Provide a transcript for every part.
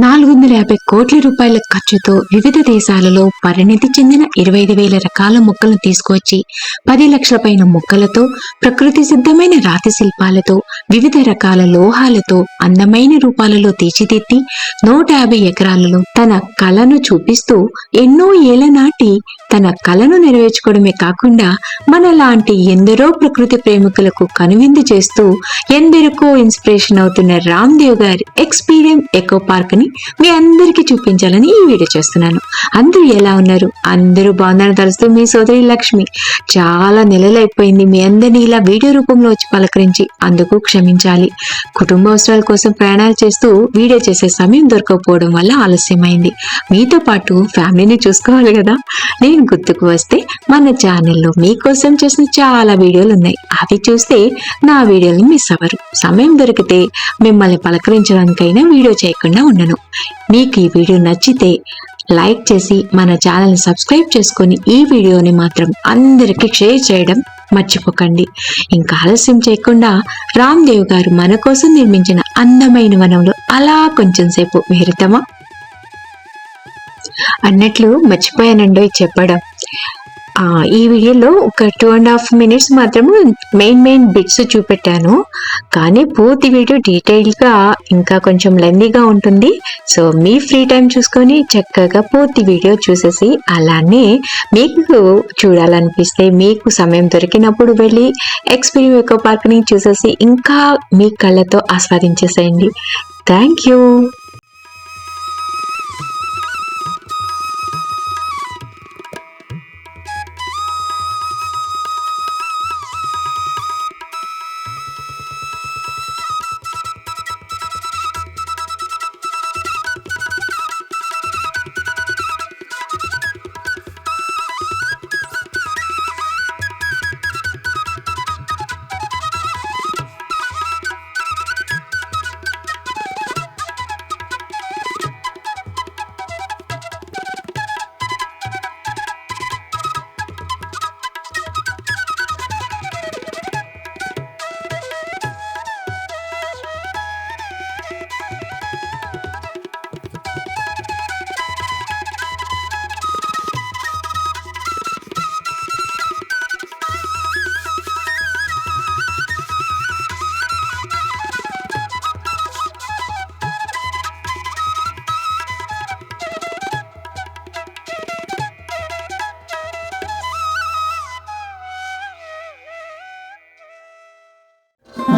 నాలుగు వందల యాభై కోట్ల రూపాయల ఖర్చుతో వివిధ దేశాలలో పరిణితి చెందిన ఇరవై ఐదు వేల రకాల మొక్కలను తీసుకువచ్చి పది లక్షల పైన మొక్కలతో ప్రకృతి సిద్ధమైన రాతి శిల్పాలతో వివిధ రకాల లోహాలతో అందమైన రూపాలలో తీర్చిదిద్ది నూట యాభై ఎకరాలలో తన కళను చూపిస్తూ ఎన్నో ఏళ్ళ నాటి తన కళను నెరవేర్చుకోవడమే కాకుండా మనలాంటి ఎందరో ప్రకృతి ప్రేమికులకు కనువిందు చేస్తూ ఎందరికో ఇన్స్పిరేషన్ అవుతున్న రామ్ దేవ్ గారి ఎక్స్పీరియం ఎకో పార్క్ని మీ అందరికీ చూపించాలని ఈ వీడియో చేస్తున్నాను. అందరూ ఎలా ఉన్నారు? అందరూ బాగున్నారు తలుస్తూ మీ సోదరి లక్ష్మి. చాలా నెలలైపోయింది మీ అందరినీ ఇలా వీడియో రూపంలో వచ్చి పలకరించి అందుకు క్షమించాలి. కుటుంబ అవసరాల కోసం ప్రయాణాలు చేస్తూ వీడియో చేసే సమయం దొరకకపోవడం వల్ల ఆలస్యమైంది. మీతో పాటు ఫ్యామిలీని చూసుకోవాలి కదా? నేను గుర్తుకు వస్తే మన ఛానల్లో మీకోసం చేసిన చాలా వీడియోలు ఉన్నాయి. అవి చూస్తే నా వీడియోలు మిస్ అవ్వరు. సమయం దొరికితే మిమ్మల్ని పలకరించడానికైనా వీడియో చేయకుండా ఉండను. మీకు ఈ వీడియో నచ్చితే లైక్ చేసి మన ఛానల్ని సబ్స్క్రైబ్ చేసుకొని ఈ వీడియోని మాత్రం అందరికీ షేర్ చేయడం మర్చిపోకండి. ఇంకా ఆలస్యం చేయకుండా రామ్ దేవ్ గారు మన కోసం నిర్మించిన అందమైన వనంలో అలా కొంచెం సేపు విహరితమా అన్నట్లు మర్చిపోయానండో చెప్పడం. ఈ వీడియోలో ఒక టూ అండ్ హాఫ్ మినిట్స్ మాత్రము మెయిన్ మెయిన్ బిట్స్ చూపెట్టాను. కానీ పూర్తి వీడియో డీటెయిల్గా ఇంకా కొంచెం లెందీగా ఉంటుంది. సో మీ ఫ్రీ టైం చూసుకొని చక్కగా పూర్తి వీడియో చూసేసి అలానే మీకు చూడాలనిపిస్తే మీకు సమయం దొరికినప్పుడు వెళ్ళి ఎక్స్పీరియన్ ఎకో పార్క్ని చూసేసి ఇంకా మీ కళ్ళతో ఆస్వాదించేసేయండి. Thank you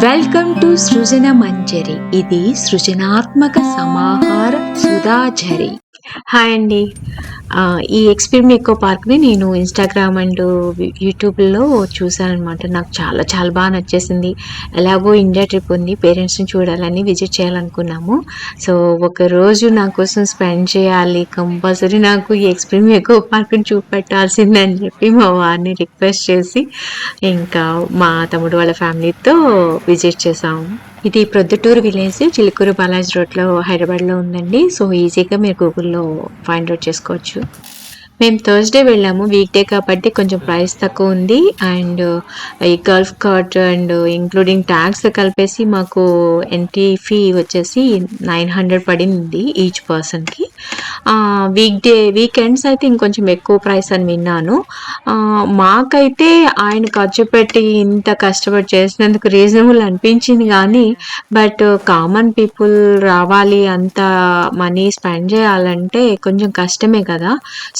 welcome to Srujana Manjari. ఇది సృజనాత్మక సమాహార సుధాచరి హాయ్ అండి. ఈ ఎక్స్పీరియన్ ఎకో పార్క్ని నేను ఇన్స్టాగ్రామ్ అండ్ యూట్యూబ్లో చూసాను అనమాట నాకు చాలా చాలా బాగా నచ్చేసింది. ఎలాగో ఇండియా ట్రిప్ ఉంది. పేరెంట్స్ని చూడాలని విజిట్ చేయాలనుకున్నాము. సో ఒక రోజు నా కోసం స్పెండ్ చేయాలి. కంపల్సరీ నాకు ఈ ఎక్స్పీరియన్ ఎకో పార్క్ని చూపెట్టాల్సిందని చెప్పి మా వారిని రిక్వెస్ట్ చేసి ఇంకా మా తమ్ముడు వాళ్ళ ఫ్యామిలీతో విజిట్ చేసాము ఇది ప్రొద్దుటూరు విలేజ్ చిలుకూరు బాలాజీ రోడ్లో హైదరాబాద్లో ఉందండి. సో ఈజీగా మీరు గూగుల్లో ఫైండ్ అవుట్ చేసుకోవచ్చు. మేము థర్స్డే వెళ్ళాము. వీక్ డే కాబట్టి కొంచెం ప్రైస్ తక్కువ ఉంది. అండ్ uh, ఈ golf cart and including tax కలిపేసి మాకు ఎంట్రీ ఫీ వచ్చేసి నైన్ హండ్రెడ్ పడింది ఈచ్ పర్సన్కి వీక్ డే వీకెండ్స్ అయితే ఇంకొంచెం ఎక్కువ ప్రైస్ అని విన్నాను. మాకైతే ఆయన ఖర్చు పెట్టి ఇంత కష్టపడి చేసినందుకు రీజనబుల్ అనిపించింది కానీ బట్ కామన్ పీపుల్ రావాలి అంత మనీ స్పెండ్ చేయాలంటే కొంచెం కష్టమే కదా.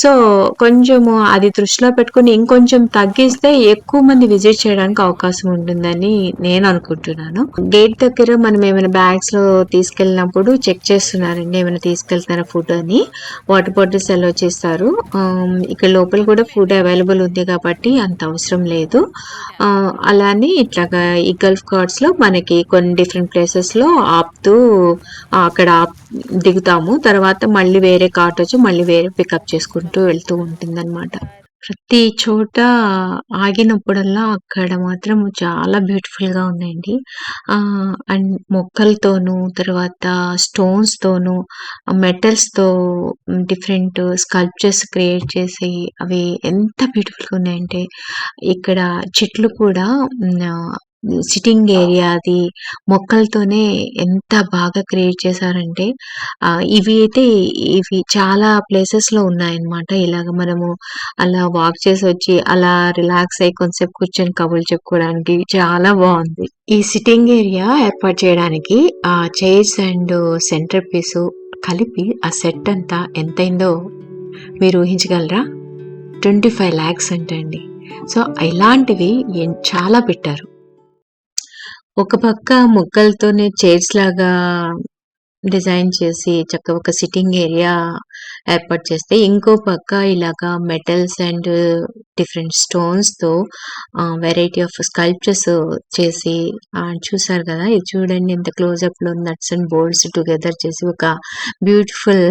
సో కొంచెము అది దృష్టిలో పెట్టుకుని ఇంకొంచెం తగ్గిస్తే ఎక్కువ మంది విజిట్ చేయడానికి అవకాశం ఉంటుందని నేను అనుకుంటున్నాను. గేట్ దగ్గర మనం ఏమైనా బ్యాగ్స్లో తీసుకెళ్ళినప్పుడు చెక్ చేస్తున్నారండి ఏమైనా తీసుకెళ్తారా ఫుడ్ అని. వాటర్ బాటిల్స్ ఎలా చేస్తారు. Um, ఇక్కడ లోపల కూడా ఫుడ్ అవైలబుల్ ఉంది కాబట్టి అంత అవసరం లేదు. Uh, అలానే ఇట్లాగా ఈ గల్ఫ్ కార్డ్స్లో మనకి కొన్ని డిఫరెంట్ ప్లేసెస్లో ఆపుతూ అక్కడ ఆప్- దిగుతాము. తర్వాత మళ్ళీ వేరే కార్ట్ వచ్చి మళ్ళీ వేరే పికప్ చేసుకుంటూ వెళ్తూ ఉంటుందన్నమాట. ప్రతి చోట ఆగినప్పుడల్లా అక్కడ మాత్రం చాలా బ్యూటిఫుల్గా ఉన్నాయండి. ఆ అండ్ మొక్కలతోనూ తర్వాత స్టోన్స్ తోను మెటల్స్తో డిఫరెంట్ స్కల్ప్చర్స్ క్రియేట్ చేసి అవి ఎంత బ్యూటిఫుల్గా ఉన్నాయంటే ఇక్కడ చెట్లు కూడా సిట్టింగ్ ఏరియా అది మొక్కలతోనే ఎంత బాగా క్రియేట్ చేశారంటే ఇవి అయితే ఇవి చాలా ప్లేసెస్‌లో ఉన్నాయన్నమాట. ఇలాగ మనము అలా వాక్ చేసి వచ్చి అలా రిలాక్స్ అయ్యి కొంసేపు కూర్చొని కబుర్లు చెప్పుకోవడానికి చాలా బాగుంది ఈ సిట్టింగ్ ఏరియా ఏర్పాటు చేయడానికి ఆ చైర్స్ అండ్ సెంటర్ పీస్ కలిపి ఆ సెట్ అంతా ఎంతైందో మీరు ఊహించగలరా? 25,00,000 అంటండి. సో, ఇలాంటివి చాలా పెట్టారు. ఒక పక్క మొక్కలతోనే చైర్స్ లాగా డిజైన్ చేసి చక్కగా ఒక సిట్టింగ్ ఏరియా ఏర్పాటు చేస్తే, ఇంకో పక్క ఇలాగా మెటల్స్ అండ్ డిఫరెంట్ స్టోన్స్‌తో ఆహ్, వెరైటీ ఆఫ్ స్కల్ప్చర్స్ చేసి చూసారు కదా! ఇది చూడండి ఎంత క్లోజప్‌లో నట్స్ అండ్ బోల్ట్స్ టుగెదర్ చేసి ఒక బ్యూటిఫుల్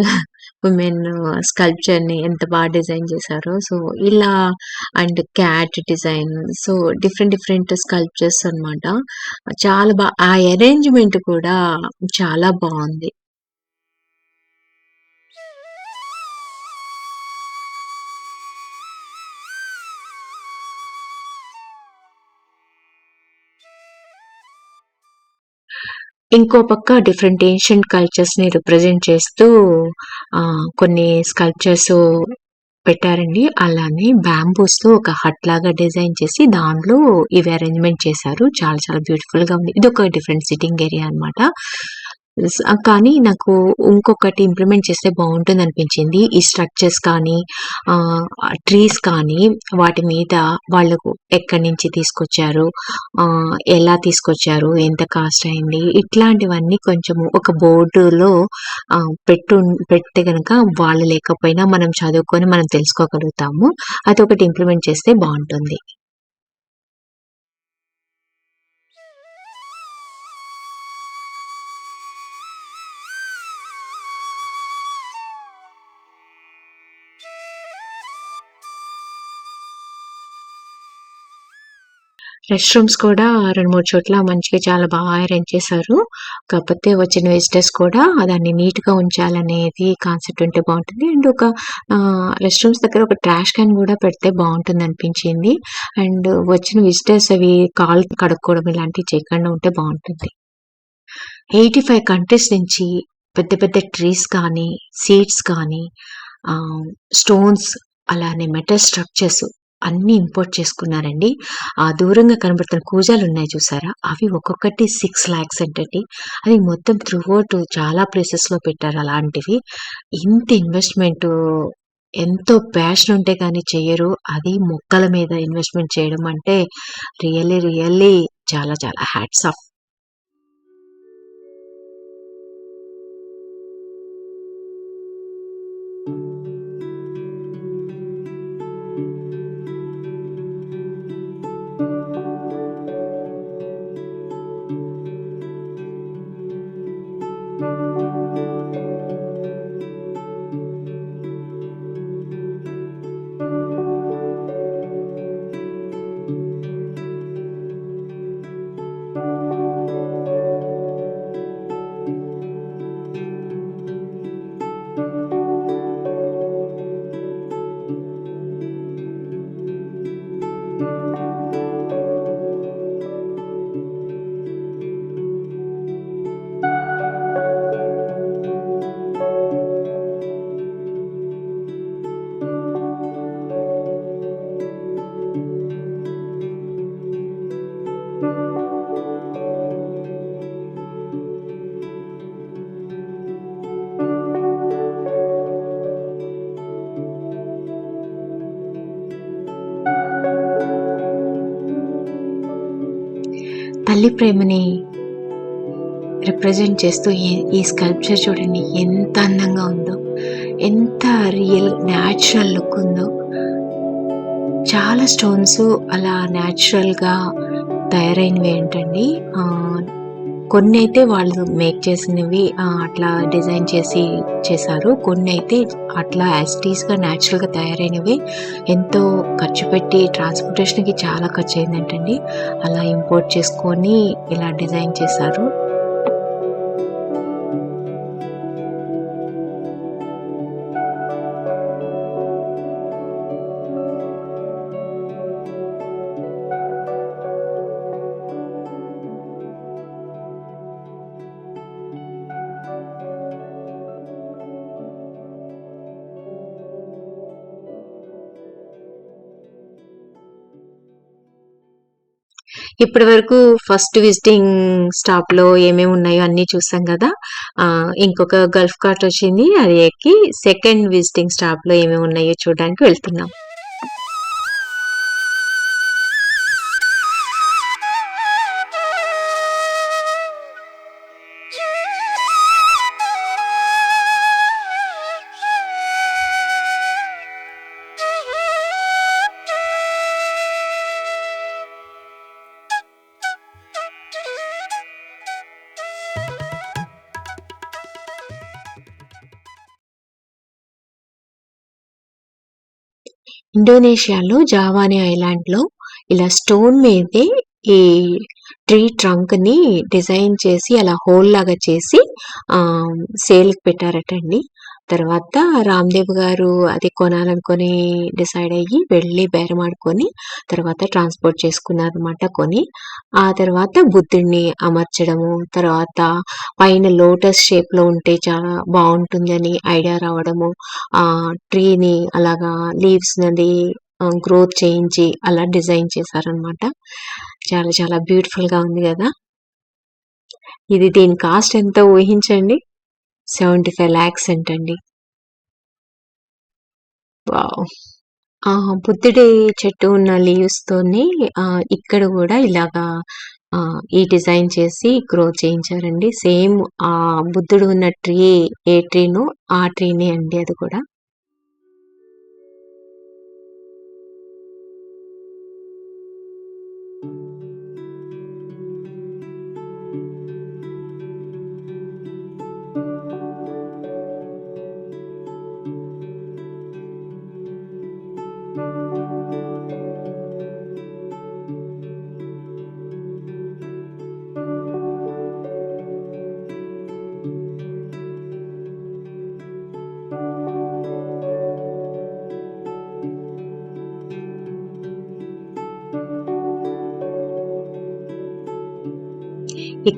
ఉమెన్ స్కల్ప్చర్‌ని uh, ఎంత బాగా డిజైన్ చేశారో. సో, ఇలా and cat design so, different different sculptures అన్నమాట. చాలా బాగా ఆ అరేంజ్‌మెంట్ కూడా చాలా బాగుంది ఇంకో పక్క డిఫరెంట్ ఏన్షియంట్ కల్చర్స్‌ని రిప్రజెంట్ చేస్తూ కొన్ని స్కల్ప్చర్స్ పెట్టారండి. అలానే బ్యాంబూస్‌తో ఒక హట్ లాగా డిజైన్ చేసి దాంట్లో ఇవి అరేంజ్‌మెంట్ చేశారు. చాలా చాలా బ్యూటిఫుల్గా ఉంది. ఇది ఒక డిఫరెంట్ సిట్టింగ్ ఏరియా అన్నమాట. కానీ నాకు ఇంకొకటి ఇంప్లిమెంట్ చేస్తే బాగుంటుంది అనిపించింది ఈ స్ట్రక్చర్స్ కానీ ట్రీస్ కానీ వాటి మీద వాళ్ళకు ఎక్కడి నుంచి తీసుకొచ్చారు, ఎలా తీసుకొచ్చారు, ఎంత కాస్ట్ అయింది, ఇట్లాంటివన్నీ కొంచెము ఒక బోర్డులో పెట్టు పెడితే కనుక వాళ్ళు లేకపోయినా మనం చదువుకొని మనం తెలుసుకోగలుగుతాము. అది ఒకటి ఇంప్లిమెంట్ చేస్తే బాగుంటుంది రెస్ట్ రూమ్స్ కూడా 2, 3 చోట్ల మంచిగా చాలా బాగా అరేంజ్ చేశారు. కాకపోతే వచ్చిన విజిటర్స్ కూడా దాన్ని నీట్‌గా ఉంచాలనేది కాన్సెప్ట్ ఉంటే బాగుంటుంది. అండ్ ఒక రెస్ట్ రూమ్స్ దగ్గర ఒక ట్రాష్ క్యాన్ కూడా పెడితే బాగుంటుంది అనిపించింది. అండ్ వచ్చిన విజిటర్స్ అవి కాళ్ళు కడుక్కోవడం ఇలాంటివి చేయకుండా ఉంటే బాగుంటుంది. ఎయిటీ ఫైవ్ కంట్రీస్ నుంచి పెద్ద పెద్ద ట్రీస్ కానీ, సీడ్స్ కానీ, స్టోన్స్ అలానే మెటల్ స్ట్రక్చర్స్ అన్నీ ఇంపోర్ట్ చేసుకున్నారండి. ఆ దూరంగా కనబడుతున్న కూజాలు ఉన్నాయి చూసారా? అవి ఒక్కొక్కటి సిక్స్ ల్యాక్స్ అంటే అది మొత్తం త్రూ చాలా ప్లేసెస్‌లో పెట్టారు అలాంటివి. ఇంత ఇన్వెస్ట్‌మెంటు ఎంతో ప్యాషన్ ఉంటే గాని చేయరు అది మొక్కల మీద ఇన్వెస్ట్‌మెంట్ చేయడం అంటే రియల్లీ, రియల్లీ చాలా చాలా హ్యాట్స్ ఆఫ్. తల్లి ప్రేమని రిప్రజెంట్ చేస్తూ ఈ స్కల్ప్చర్ చూడండి ఎంత అందంగా ఉందో. ఎంత రియల్ న్యాచురల్ లుక్ ఉందో. చాలా స్టోన్స్ అలా న్యాచురల్‌గా తయారైనవి ఏంటండి. కొన్ని అయితే వాళ్ళు మేక్ చేసినవి అట్లా డిజైన్ చేసి చేశారు. కొన్ని అయితే అట్లా యాజ్ న్యాచురల్‌గా తయారైనవి. ఎంతో ఖర్చు పెట్టి ట్రాన్స్‌పోర్టేషన్‌కి చాలా ఖర్చయిందంటండి. అలా ఇంపోర్ట్ చేసుకొని ఇలా డిజైన్ చేశారు. ఇప్పటి వరకు ఫస్ట్ విజిటింగ్ స్టాప్లో ఏమేమి ఉన్నాయో అన్ని చూసాం కదా. ఆ, ఇంకొక గల్ఫ్ కార్ట్ వచ్చింది అది ఎక్కి సెకండ్ విజిటింగ్ స్టాప్లో ఏమేమి ఉన్నాయో చూడడానికి వెళ్తున్నాం. ఇండోనేషియాలో జావా అనే ఐలాండ్లో ఇలా స్టోన్ మీదే ఈ ట్రీ ట్రంక్ని డిజైన్ చేసి అలా హోల్ లాగా చేసి ఆ సేల్కి పెట్టారటండి. తర్వాత రామ్దేవ్ గారు అది కొనాలనుకొని డిసైడ్ అయ్యి వెళ్ళి బేరమాడుకొని తర్వాత ట్రాన్స్పోర్ట్ చేసుకున్నారు అనమాట కొని. ఆ తర్వాత బుద్ధుడిని అమర్చడము తర్వాత పైన లోటస్ షేప్లో ఉంటే చాలా బాగుంటుందని ఐడియా రావడము ఆ ట్రీని అలాగా లీవ్స్ నది గ్రోత్ చేయించి అలా డిజైన్ చేశారనమాట చాలా చాలా బ్యూటిఫుల్గా ఉంది కదా. ఇది దీని కాస్ట్ ఎంత ఊహించండి? సెవెంటీ ఫైవ్ ల్యాక్స్ ఏంటండి? వావ్. ఆ బుద్ధుడి చెట్టు ఉన్న లీవ్స్ తోని ఆ ఇక్కడ కూడా ఇలాగా ఆ ఈ డిజైన్ చేసి గ్రో చేయించారండి. సేమ్ ఆ బుద్ధుడు ఉన్న ట్రీ ఏ ట్రీనో ఆ ట్రీనే అండి అది కూడా.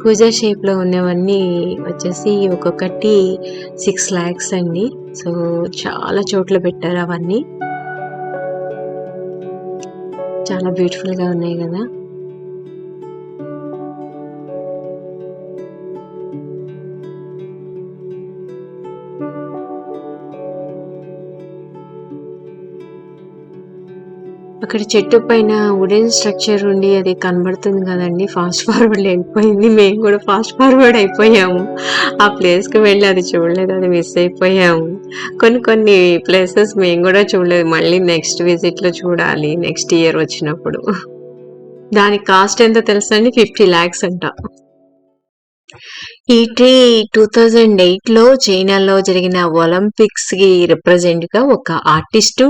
కుజా షేప్లో ఉన్నవన్నీ వచ్చేసి ఒక్కొక్కటి సిక్స్ లాక్స్ అండి. సో చాలా చోట్ల పెట్టారు అవన్నీ. చాలా బ్యూటిఫుల్గా ఉన్నాయి కదా. అక్కడ చెట్టు పైన వుడెన్ స్ట్రక్చర్ ఉండి అది కనబడుతుంది కదండి. ఫాస్ట్ ఫార్వర్డ్ వెళ్ళిపోయింది మేము కూడా ఫాస్ట్ ఫార్వర్డ్ అయిపోయాము. ఆ ప్లేస్కి వెళ్ళి అది చూడలేదు. అది మిస్ అయిపోయాము. కొన్ని కొన్ని ప్లేసెస్ మేము కూడా చూడలేదు. మళ్ళీ నెక్స్ట్ విజిట్లో చూడాలి. నెక్స్ట్ ఇయర్ వచ్చినప్పుడు. దాని కాస్ట్ ఎంతో తెలుసండి? ఫిఫ్టీ ల్యాక్స్ అంట. ఈ ట్రీ టూ థౌజండ్ ఎయిట్లో చైనాలో జరిగిన ఒలింపిక్స్‌కి కి గా ఒక ఆర్టిస్టు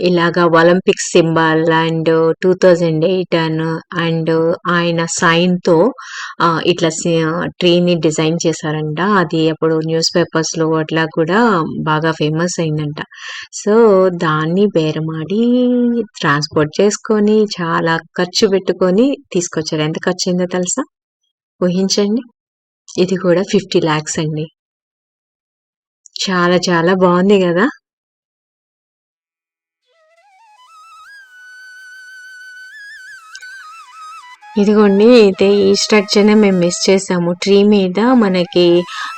ఇలాగా Olympics symbol and two thousand eight and ఆయన సైన్తో ఆ ఇట్లా ట్రీని డిజైన్ చేశారంట. అది అప్పుడు న్యూస్ పేపర్స్‌లో అట్లా కూడా బాగా ఫేమస్ అయిందంట. సో దాన్ని బేరమాడి ట్రాన్స్పోర్ట్ చేసుకొని చాలా ఖర్చు పెట్టుకొని తీసుకొచ్చారు. ఎంత ఖర్చు అయిందో తెలుసా? ఊహించండి. ఇది కూడా ఫిఫ్టీ ల్యాక్స్ అండి. చాలా చాలా బాగుంది కదా? ఇదిగోండి అయితే ఈ స్ట్రక్చర్నే మేము మిస్ చేసాము. ట్రీ మీద మనకి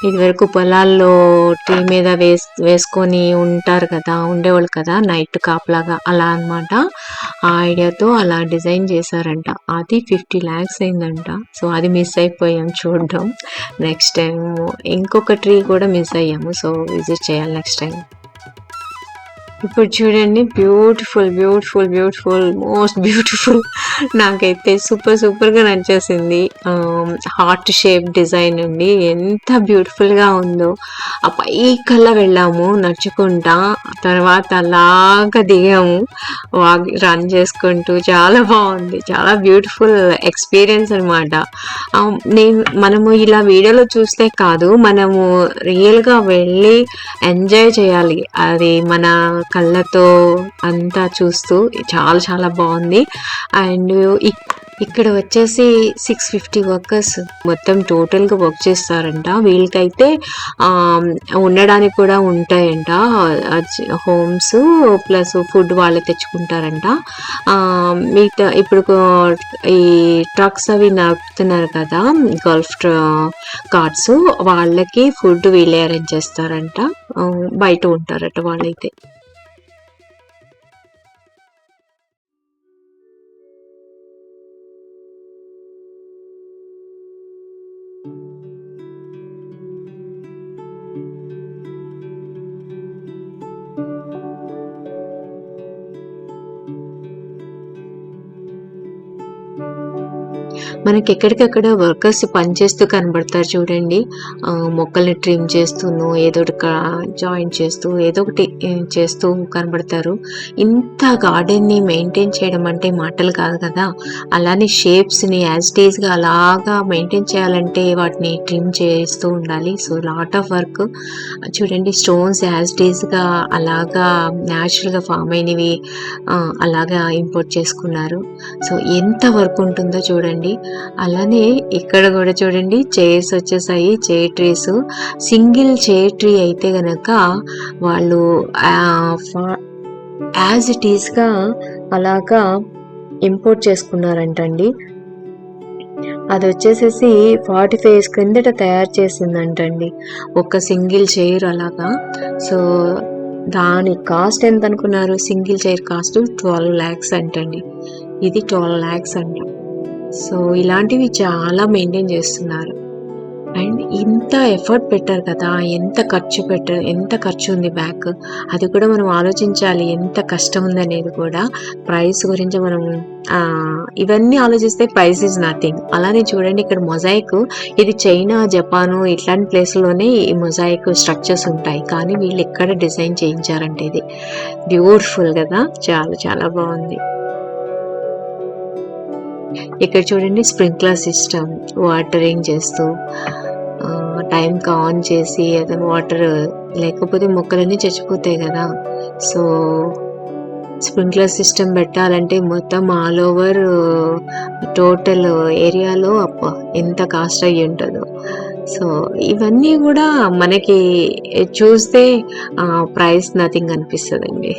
ఇదివరకు పొలాల్లో ట్రీ మీద వేస్ వేసుకొని ఉంటారు కదా ఉండేవాళ్ళు కదా నైట్ కాపలాగా అలా అనమాట ఆ ఐడియాతో అలా డిజైన్ చేశారంట. అది ఫిఫ్టీ ల్యాక్స్ అయిందంట. సో అది మిస్ అయిపోయాం చూడడం. నెక్స్ట్ టైం ఇంకొక ట్రీ కూడా మిస్ అయ్యాము. సో విజిట్ చేయాలి నెక్స్ట్ టైం. ఇప్పుడు చూడండి beautiful beautiful beautiful most beautiful నాకైతే సూపర్ సూపర్గా నచ్చేసింది. హార్ట్ షేప్ డిజైన్ అండి. ఎంత బ్యూటిఫుల్గా ఉందో. ఆ పైకల్లా వెళ్ళాము నడుచుకుంటా. తర్వాత అలాగా దిగాము. వాక్ రన్ చేసుకుంటూ. చాలా బాగుంది. చాలా బ్యూటిఫుల్ ఎక్స్పీరియన్స్ అనమాట నేను మనము ఇలా వీడియోలో చూస్తే కాదు మనము రియల్గా వెళ్ళి ఎంజాయ్ చేయాలి. అది మన కళ్ళతో అంతా చూస్తూ చాలా చాలా బాగుంది. అండ్ ఇక్కడ వచ్చేసి సిక్స్ ఫిఫ్టీ వర్కర్స్ మొత్తం టోటల్గా వర్క్ చేస్తారంట. వీళ్ళకైతే ఉండడానికి కూడా ఉంటాయంట. హోమ్స్ ప్లస్ ఫుడ్ వాళ్ళే తెచ్చుకుంటారంట. మిగతా ఇప్పుడు ఈ ట్రక్స్ అవి నడుపుతున్నారు కదా గల్ఫ్ కార్డ్స్ వాళ్ళకి ఫుడ్ వీళ్ళే అరేంజ్ చేస్తారంట. బయట ఉంటారట వాళ్ళైతే. మనకి ఎక్కడికక్కడ వర్కర్స్ పనిచేస్తూ కనబడతారు చూడండి. మొక్కల్ని ట్రిమ్ చేస్తూను ఏదో ఒకటి జాయింట్ చేస్తూ ఏదో ఒకటి చేస్తూ కనబడతారు. ఇంత గార్డెన్ని మెయింటైన్ చేయడం అంటే మాటలు కాదు కదా. అలానే షేప్స్ని యాజ్ డేస్గా అలాగా మెయింటైన్ చేయాలంటే వాటిని ట్రిమ్ చేస్తూ ఉండాలి. So lot of work. చూడండి స్టోన్స్ యాజ్ డేస్గా అలాగా న్యాచురల్గా ఫామ్ అయినవి అలాగా ఇంపోర్ట్ చేసుకున్నారు. సో ఎంత వర్క్ ఉంటుందో చూడండి. అలానే ఇక్కడ కూడా చూడండి చైర్స్ వచ్చేసాయి chair trees single chair tree అయితే గనక వాళ్ళు యాజ్ ఇట్ ఈస్గా అలాగా ఇంపోర్ట్ చేసుకున్నారంటండి. అది వచ్చేసేసి ఫార్టీ ఫైవ్ క్రిందట తయారు చేసిందంటండి. ఒక సింగిల్ చైర్ అలాగా. సో దాని కాస్ట్ ఎంత అనుకున్నారు single chair cost twelve lakhs అంటండి. ఇది ట్వెల్వ్ ల్యాక్స్ అంట సో ఇలాంటివి చాలా మెయింటైన్ చేస్తున్నారు. అండ్ ఇంత ఎఫర్ట్ పెట్టారు కదా ఎంత ఖర్చు పెట్టారు ఎంత ఖర్చు ఉంది బ్యాక్ అది కూడా మనం ఆలోచించాలి ఎంత కష్టం ఉంది అనేది కూడా. ప్రైస్ గురించి మనం ఇవన్నీ ఆలోచిస్తే ప్రైస్ ఇస్ నథింగ్ అలానే చూడండి ఇక్కడ మొజాయిక్ ఇది చైనా జపాను ఇట్లాంటి ప్లేస్లోనే ఈ మొజాయిక్ స్ట్రక్చర్స్ ఉంటాయి. కానీ వీళ్ళు ఎక్కడ డిజైన్ చేయించారంటే ఇది బ్యూటిఫుల్ కదా చాలా చాలా బాగుంది. ఇక్కడ చూడండి స్ప్రింక్లర్ సిస్టమ్. వాటరింగ్ చేస్తూ టైంకి ఆన్ చేసి అతను వాటర్ లేకపోతే మొక్కలన్నీ చచ్చిపోతాయి కదా. సో స్ప్రింక్లర్ సిస్టమ్ పెట్టాలంటే మొత్తం ఆల్ ఓవర్ టోటల్ ఏరియాలో అప్ప ఎంత కాస్ట్ అయ్యి ఉంటుందో. సో ఇవన్నీ కూడా మనకి చూస్తే ప్రైస్ నథింగ్ అనిపిస్తుందండి.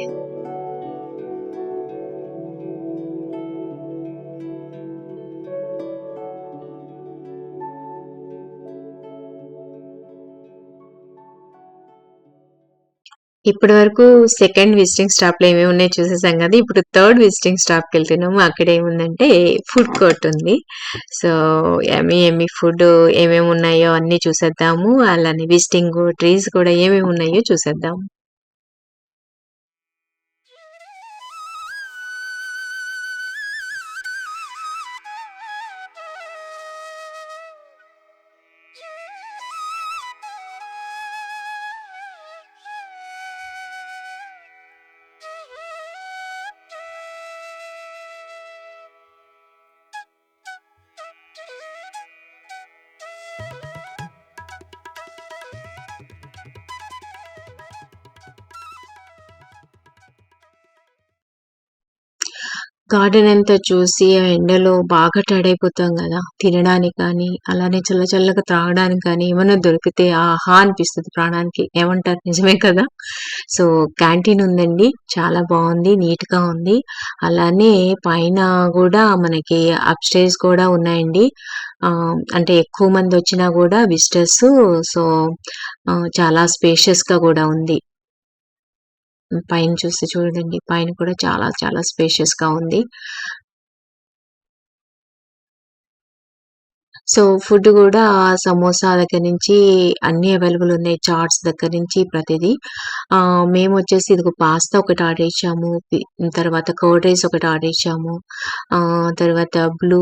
ఇప్పటి వరకు సెకండ్ విజిటింగ్ స్టాప్లో ఏమేమి ఉన్నాయో చూసేసాం కదా ఇప్పుడు థర్డ్ విజిటింగ్ స్టాప్కి వెళ్తున్నాము. అక్కడ ఏముందంటే ఫుడ్ కోర్ట్ ఉంది. సో ఏమి ఏమి ఫుడ్ ఏమేమి ఉన్నాయో అన్ని చూసేద్దాము. అలానే విజిటింగ్ ట్రీస్ కూడా ఏమేమి ఉన్నాయో చూసేద్దాము. గార్డెన్ అంతా చూసి ఆ ఎండలో బాగా టడైపోతాం కదా తినడానికి కానీ అలానే చల్ల చల్లగా త్రాగడానికి కానీ ఏమైనా దొరికితే ఆహా అనిపిస్తుంది ప్రాణానికి. ఏమంటారు? నిజమే కదా? సో క్యాంటీన్ ఉందండి. చాలా బాగుంది నీట్గా ఉంది. అలానే పైన కూడా మనకి అప్స్టేజ్ స్టేర్స్ కూడా ఉన్నాయండి. అంటే ఎక్కువ మంది వచ్చినా కూడా విజిటర్స్ సో చాలా స్పేషియస్గా కూడా ఉంది. పైన చూస్తే చూడండి పైన కూడా చాలా చాలా స్పేషియస్గా ఉంది. సో ఫుడ్ కూడా సమోసా దగ్గర నుంచి అన్ని అవైలబుల్ ఉన్నాయి చాట్స్ దగ్గర నుంచి ప్రతిదీ. ఆ మేము వచ్చేసి ఇదిగో పాస్తా ఒకటి ఆర్డర్ ఇచ్చాము తర్వాత కర్డ్ రైస్ ఒకటి ఆర్డర్ ఇచ్చాము ఆ తర్వాత blue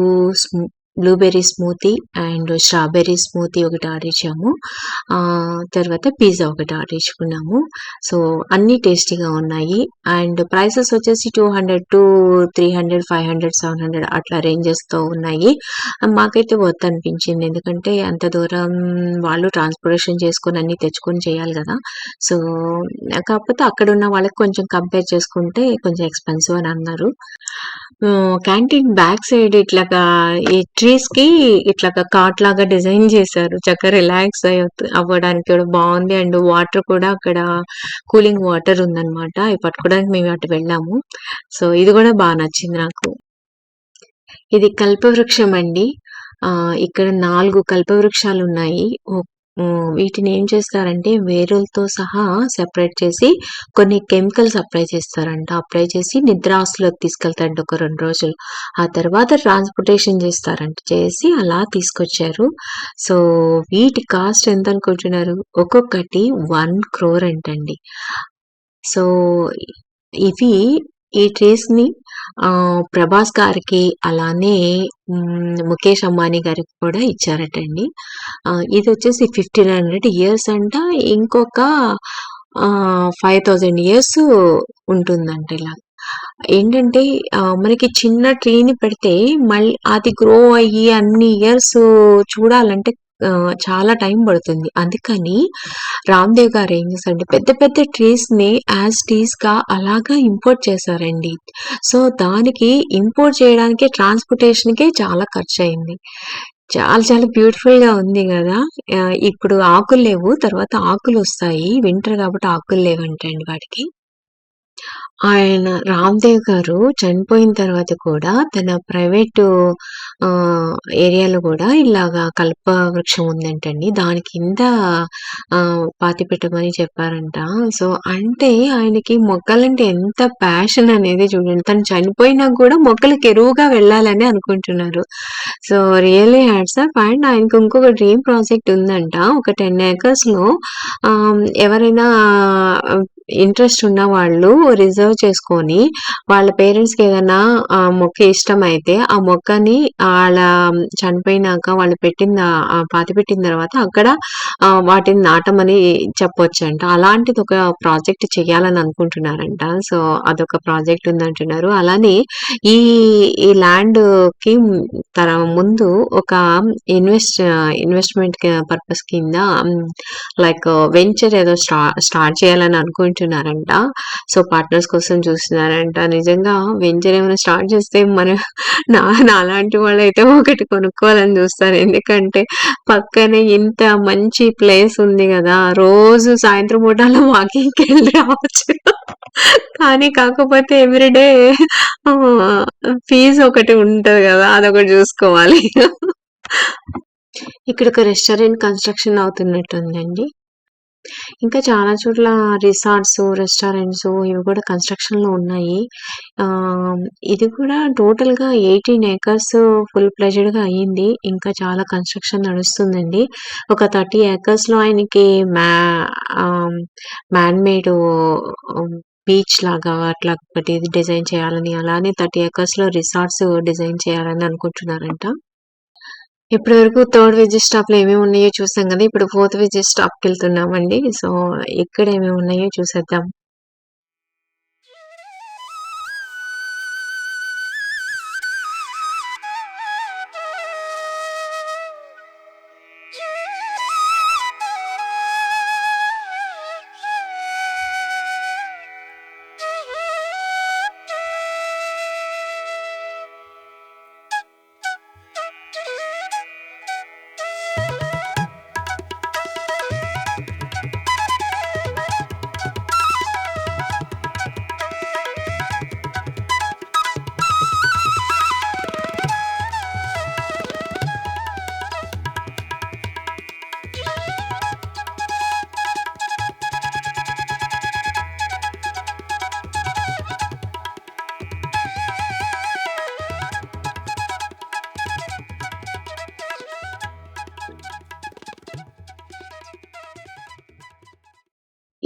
blueberry smoothie and strawberry smoothie ఒకటి ఆర్డర్ ఇచ్చాము. తర్వాత పిజ్జా ఒకటి ఆర్డర్ ఇచ్చుకున్నాము. సో, అన్నీ టేస్టీగా ఉన్నాయి. అండ్ ప్రైసెస్ వచ్చేసి 200-300, 500, 700 అట్లా రేంజెస్‌తో ఉన్నాయి. మాకైతే వర్త్ అనిపించింది. ఎందుకంటే అంత దూరం వాళ్ళు ట్రాన్స్‌పోర్టేషన్ చేసుకొని అన్నీ తెచ్చుకొని చేయాలి కదా సో, కాకపోతే అక్కడ ఉన్న వాళ్ళకి కొంచెం కంపేర్ చేసుకుంటే కొంచెం ఎక్స్‌పెన్సివ్ అని అన్నారు. క్యాంటీన్ బ్యాక్ సైడ్ ఇట్లాగా ఈ ట్రీస్‌కి ఇట్లాగా కాట్ లాగా డిజైన్ చేశారు. చక్కగా రిలాక్స్ అయ్యొత్ అవ్వడానికి కూడా బాగుంది అండ్ వాటర్ కూడా అక్కడ కూలింగ్ వాటర్ ఉందన్నమాట. అవి పట్టుకోవడానికి మేము అటు వెళ్ళాము. సో, ఇది కూడా బాగా నచ్చింది నాకు. ఇది కల్పవృక్షం అండి. ఇక్కడ 4 కల్పవృక్షాలున్నాయి. ఓ వీటిని ఏం చేస్తారంటే వేరులతో సహా సెపరేట్ చేసి కొన్ని కెమికల్స్ అప్లై చేస్తారంట. అప్లై చేసి నిద్రాసులోకి తీసుకెళ్తారంట ఒక రెండు రోజులు. ఆ తర్వాత ట్రాన్స్‌పోర్టేషన్ చేస్తారంట. చేసి అలా తీసుకొచ్చారు. సో, వీటి కాస్ట్ ఎంత అనుకుంటున్నారు? ఒక్కొక్కటి వన్ క్రోర్ అంటండి. సో, ఇవి ఈ ట్రీస్‌ని ని ప్రభాస్ గారికి అలానే ముఖేష్ అంబానీ గారికి కూడా ఇచ్చారటండి. ఆహ్, ఇదొచ్చేసి 1500 ఇయర్స్ అంట. ఇంకొక ఫైవ్ థౌజండ్ ఇయర్స్ ఉంటుందంట ఇలా. ఏంటంటే మనకి చిన్న ట్రీని పెడితే మళ్ళీ అది గ్రో అయ్యి అన్ని ఇయర్స్ చూడాలంటే చాలా టైం పడుతుంది. అందుకని రామ్‌దేవ్ గారు ఏం చేశారంటే పెద్ద పెద్ద ట్రీస్‌ని యాజ్ టీజ్‌గా అలాగా ఇంపోర్ట్ చేశారండి. సో, దానికి ఇంపోర్ట్ చేయడానికి ట్రాన్స్‌పోర్టేషన్‌కే చాలా ఖర్చయింది. చాలా చాలా బ్యూటిఫుల్‌గా ఉంది కదా ఇప్పుడు ఆకులు లేవు. తర్వాత ఆకులు వస్తాయి వింటర్ కాబట్టి ఆకులు లేవంటండి వాటికి. ఆయన రామ్‌దేవ్ గారు చనిపోయిన తర్వాత కూడా తన ప్రైవేటు ఏరియాలో కూడా ఇలాగా కల్ప వృక్షం ఉందంటండి. దాని కింద పాతి పెట్టమని చెప్పారంట. సో, అంటే ఆయనకి మొక్కలంటే ఎంత ప్యాషన్ అనేది చూడండి. తను చనిపోయినా కూడా మొక్కలకి ఎరువుగా వెళ్ళాలని అనుకుంటున్నారు. సో, రియల్లీ హ్యాట్స్ అండ్ ఆయనకి ఇంకొక డ్రీమ్ ప్రాజెక్ట్ ఉందంట. ఒక 10 ఏకర్స్‌లో ఎవరైనా ఇంట్రెస్ట్ ఉన్న వాళ్ళు రిజర్వ్ చేసుకొని వాళ్ళ పేరెంట్స్‌కి ఏదైనా ఆ మొక్క ఇష్టమైతే ఆ మొక్కని వాళ్ళ చనిపోయినాక వాళ్ళు పెట్టిన పాతి పెట్టిన తర్వాత అక్కడ వాటిని నాటమని చెప్పొచ్చంట. అలాంటిది ఒక ప్రాజెక్ట్ చేయాలని అనుకుంటున్నారంట. సో, అదొక ప్రాజెక్ట్ ఉందంటున్నారు. అలానే ఈ ఈ ల్యాండ్‌కి తర ముందు ఒక ఇన్వెస్ట్ ఇన్వెస్ట్‌మెంట్ పర్పస్ కింద లైక్ వెంచర్ ఏదో స్టార్ట్ చేయాలని అనుకుంటున్నారంట. సో, పార్ట్నర్స్ కోసం చూస్తున్నారంట. నిజంగా వెంచర్ ఏమైనా స్టార్ట్ చేస్తే మన నా నాలాంటి వాళ్ళైతే ఒకటి కొనుక్కోవాలని చూస్తారు. ఎందుకంటే పక్కనే ఇంత మంచి ప్లేస్ ఉంది గదా! రోజు సాయంత్రం పూట అలా వాకింగ్‌కెళ్ళి రావచ్చు. కానీ కాకపోతే ఎవ్రీ డే ఆహ్, ఫీజ్ ఒకటి ఉంటది గదా! అదొకటి చూసుకోవాలి. ఇక్కడొక రెస్టారెంట్ కన్‌స్ట్రక్షన్ అవుతున్నట్టుందండి. ఇంకా చాలా చోట్ల రిసార్ట్స్, రెస్టారెంట్స్ ఇవి కూడా కన్‌స్ట్రక్షన్‌లో ఉన్నాయి. ఇది కూడా టోటల్‌గా 18 ఏకర్స్ ఫుల్ ప్లెజర్డ్గా అయ్యింది ఇంకా చాలా కన్‌స్ట్రక్షన్ నడుస్తుందండి. ఒక 30 ఏకర్స్‌లో ఆయనకి మ్యా మ్యాన్ మేడ్ బీచ్ లాగా అట్లా ఒకటి డిజైన్ చేయాలని, అలానే 30 ఏకర్స్‌లో రిసార్ట్స్ డిజైన్ చేయాలని అనుకుంటున్నారంట. ఇప్పటి వరకు థర్డ్ విజిట్ స్టాప్‌లో ఏమేమి ఉన్నాయో చూసాం కదా ఇప్పుడు ఫోర్త్ విజిట్ స్టాప్‌కెళ్తున్నామండి. సో, ఇక్కడ ఏమేమి ఉన్నాయో చూసేద్దాం.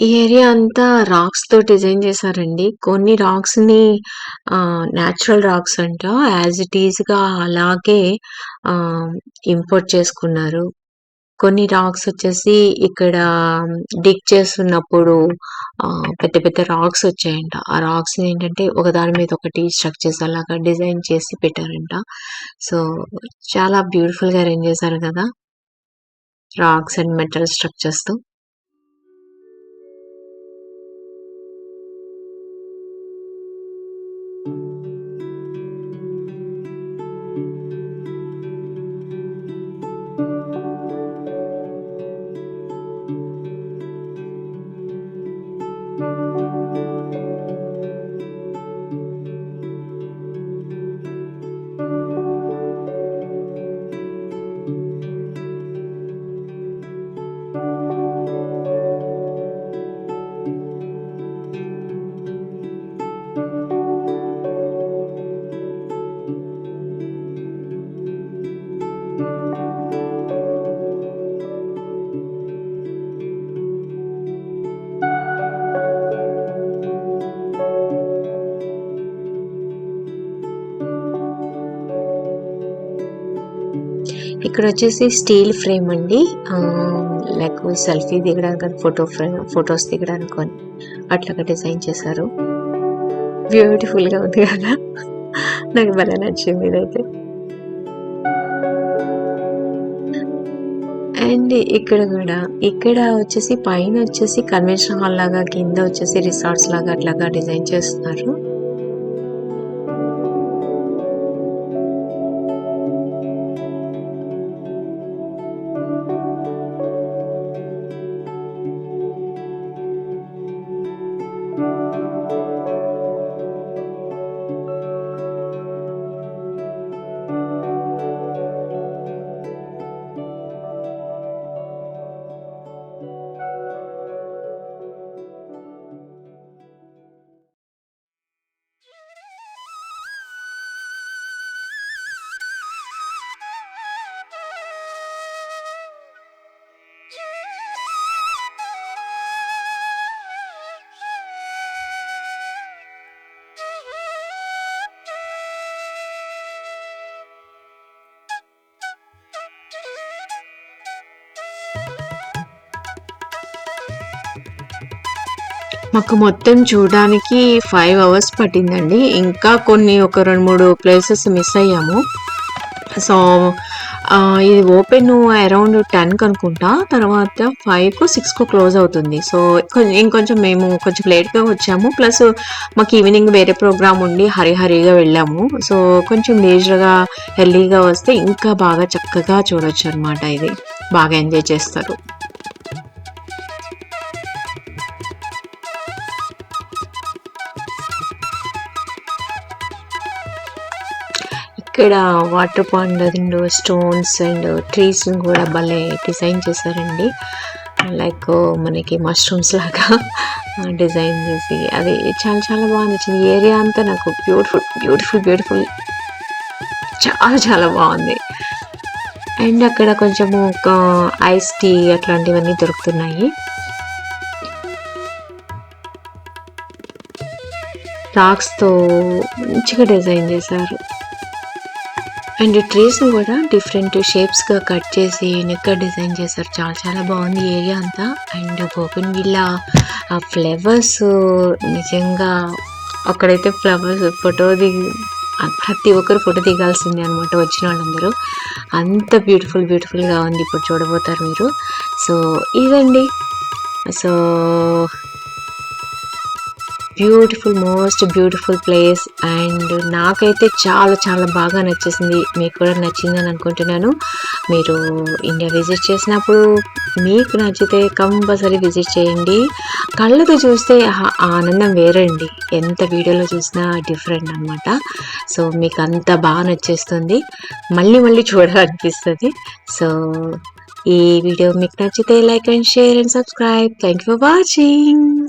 ఈ ఏరియా అంతా రాక్స్తో డిజైన్ చేశారండి. కొన్ని రాక్స్ని న్యాచురల్ రాక్స్ అంట. యాజ్ ఇట్ ఈజ్గా అలాగే ఇంపోర్ట్ చేసుకున్నారు. కొన్ని రాక్స్ వచ్చేసి ఇక్కడ డిగ్ చేస్తున్నప్పుడు పెద్ద పెద్ద రాక్స్ వచ్చాయంట. ఆ రాక్స్ ఏంటంటే ఒకదాని మీద ఒకటి స్ట్రక్చర్స్ అలాగా డిజైన్ చేసి పెట్టారంట. సో, చాలా బ్యూటిఫుల్‌గా అరేంజ్ చేశారు కదా! రాక్స్ అండ్ మెటల్ స్ట్రక్చర్స్‌తో. ఇక్కడ వచ్చేసి స్టీల్ ఫ్రేమ్ అండి. లైక్ సెల్ఫీ దిగడానికి కానీ, ఫోటో ఫ్రేమ్ ఫోటోస్ దిగడానికి కానీ అట్లాగా డిజైన్ చేశారు. బ్యూటిఫుల్‌గా ఉంది కదా! నాకు భలే నచ్చింది ఇదైతే. అండ్ ఇక్కడ కూడా ఇక్కడ వచ్చేసి పైన వచ్చేసి కన్వెన్షన్ హాల్ లాగా, కింద వచ్చేసి రిసార్ట్స్ లాగా అట్లాగా డిజైన్ చేస్తున్నారు. మాకు మొత్తం చూడడానికి ఫైవ్ అవర్స్ పట్టిందండి. ఇంకా కొన్ని ఒక 2, 3 ప్లేసెస్ మిస్ అయ్యాము. సో, ఇది ఓపెన్ అరౌండ్ 10కి అనుకుంటా. తర్వాత 5కో, 6కో క్లోజ్ అవుతుంది. సో, ఇంకొంచెం మేము కొంచెం లేట్‌గా వచ్చాము. ప్లస్ మాకు ఈవినింగ్ వేరే ప్రోగ్రామ్ ఉండి హరిహరిగా వెళ్ళాము. సో, కొంచెం లేజర్గా ఎర్లీగా వస్తే ఇంకా బాగా చక్కగా చూడొచ్చనమాట ఇది. బాగా ఎంజాయ్ చేస్తారు. ఇక్కడ water pond and stones and trees కూడా భలే డిజైన్ చేశారండి. లైక్ మనకి మష్రూమ్స్ లాగా డిజైన్ చేసి అది చాలా చాలా బాగా నచ్చింది. ఏరియా అంతా నాకు బ్యూటిఫుల్, బ్యూటిఫుల్, బ్యూటిఫుల్ చాలా చాలా బాగుంది అండ్ అక్కడ కొంచెము ఒక ఐస్ టీ అట్లాంటివన్నీ దొరుకుతున్నాయి. రాక్స్‌తో మంచిగా డిజైన్ చేశారు. అండ్ ట్రీస్‌ని కూడా డిఫరెంట్ షేప్స్‌గా కట్ చేసి నెక్కర్ డిజైన్ చేశారు. చాలా చాలా బాగుంది ఏరియా అంతా. అండ్ బోగన్‌విల్లా ఆ ఫ్లవర్స్ నిజంగా అక్కడైతే ఫ్లవర్స్ ఫోటో దిగి ప్రతి ఒక్కరు ఫోటో దిగాల్సిందే అనమాట వచ్చిన వాళ్ళందరూ. అంత బ్యూటిఫుల్ బ్యూటిఫుల్‌గా ఉంది. ఇప్పుడు చూడబోతారు మీరు. సో, ఇదండి. So beautiful most beautiful place and నాకైతే చాలా చాలా బాగా నచ్చేసింది. మీకు కూడా నచ్చిందని అనుకుంటున్నాను. మీరు ఇండియా విజిట్ చేసినప్పుడు మీకు నచ్చితే కంపల్సరీ విజిట్ చేయండి. కళ్ళతో చూస్తే ఆనందం ఆనందం వేరండి. ఎంత వీడియోలో చూసినా డిఫరెంట్ అనమాట. సో, మీకు అంత బాగా నచ్చేస్తుంది. మళ్ళీ మళ్ళీ చూడాలనిపిస్తుంది సో, ఈ వీడియో మీకు నచ్చితే like and share and subscribe. Thank you for watching.